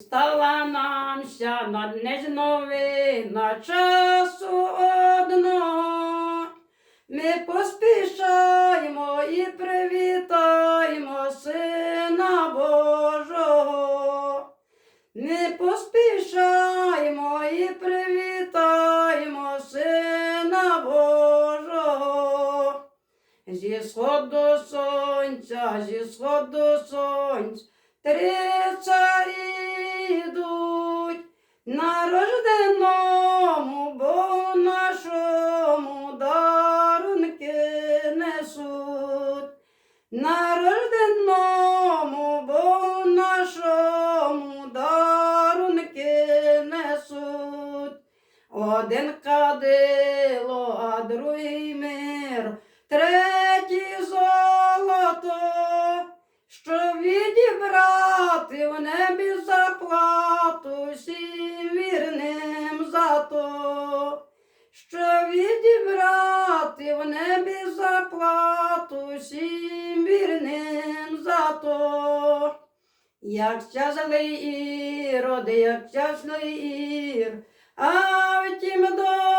Стала нам ся над новина часу одного. Ми поспішаємо і привітаємо Сина Божого. Ми поспішаємо і привітаємо Сина Божого. Зі сходу сонця, зі сходу сонця, три На Богу нашому дарунки несуть. Один кадило, а другий мир, третій золото, що відібрати в небі заплату всім вірним за то, що відібрати в небі заплату всім Як щасливий ірод, як щасливий ір, а втім довідав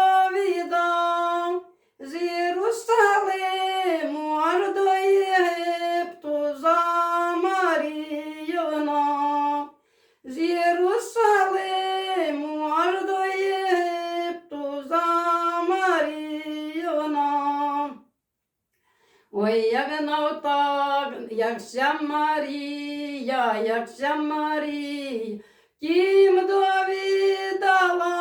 Ой, як на так, як ся Марія, як ся Марія, тім довідала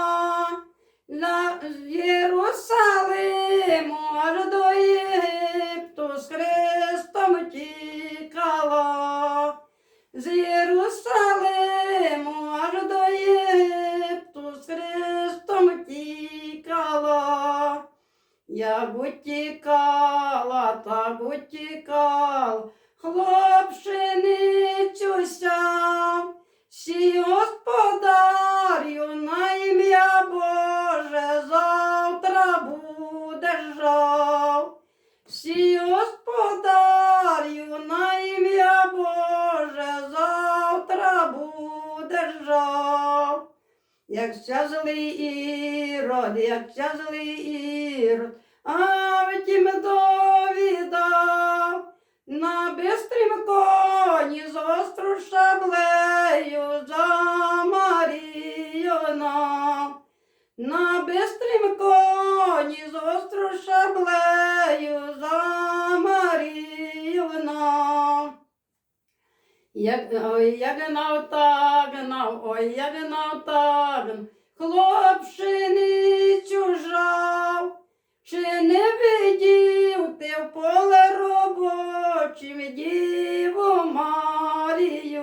на Єрусалиму аж до Єгипту з Христом тікала. З Як утікала, так утікав, хлопчиницю сяв, сій господарю на ім'я Боже завтра буде жав. Сій господарю на ім'я Боже завтра буде жав. Як щасливий ірод, як щасливий ірод, а втім довідав, на бистрім коні з остру шаблею за Маріюном. На бистрім коні з шаблею ой, як навтагнав, ой, як навтагнав, хлопчиницю в поле робочим діву Марію,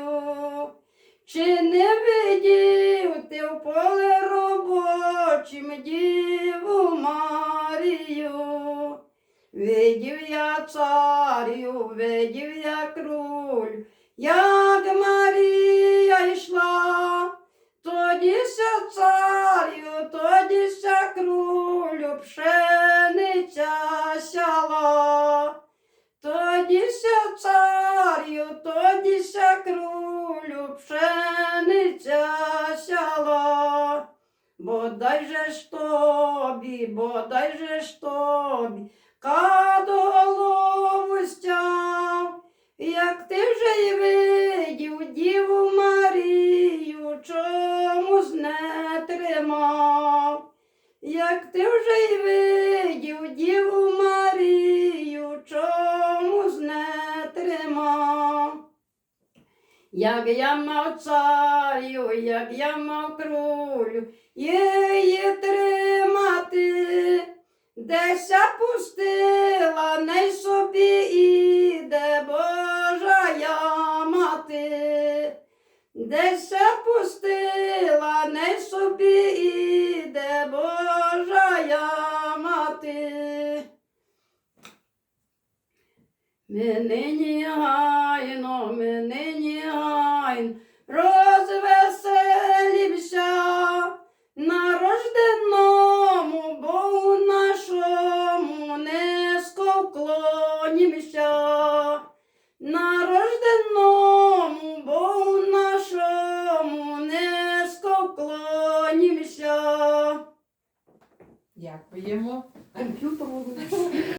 чи не видів ти в поле робочим діву Марію. Видів я царю, видів я круль, як Марія йшла, тоді ся тоді ся крулю, пшениця сяла. Бодай же ж тобі, бодай же ж тобі, кадо стяв, як ти вже й видів Діву Марію, чомусь не тримав, як ти вже й видів Діву Як я мав царю, як я мав крулю, її тримати, деся пустила, не собі іде Божа я мати, деся пустила, не собі іде Божа я Ми нині гайно, ми гайн, розвеселімся на рожденому Богу нашому низько вклонімся, на нашому низько вклонімся. Дякуємо. Андрю, помогу.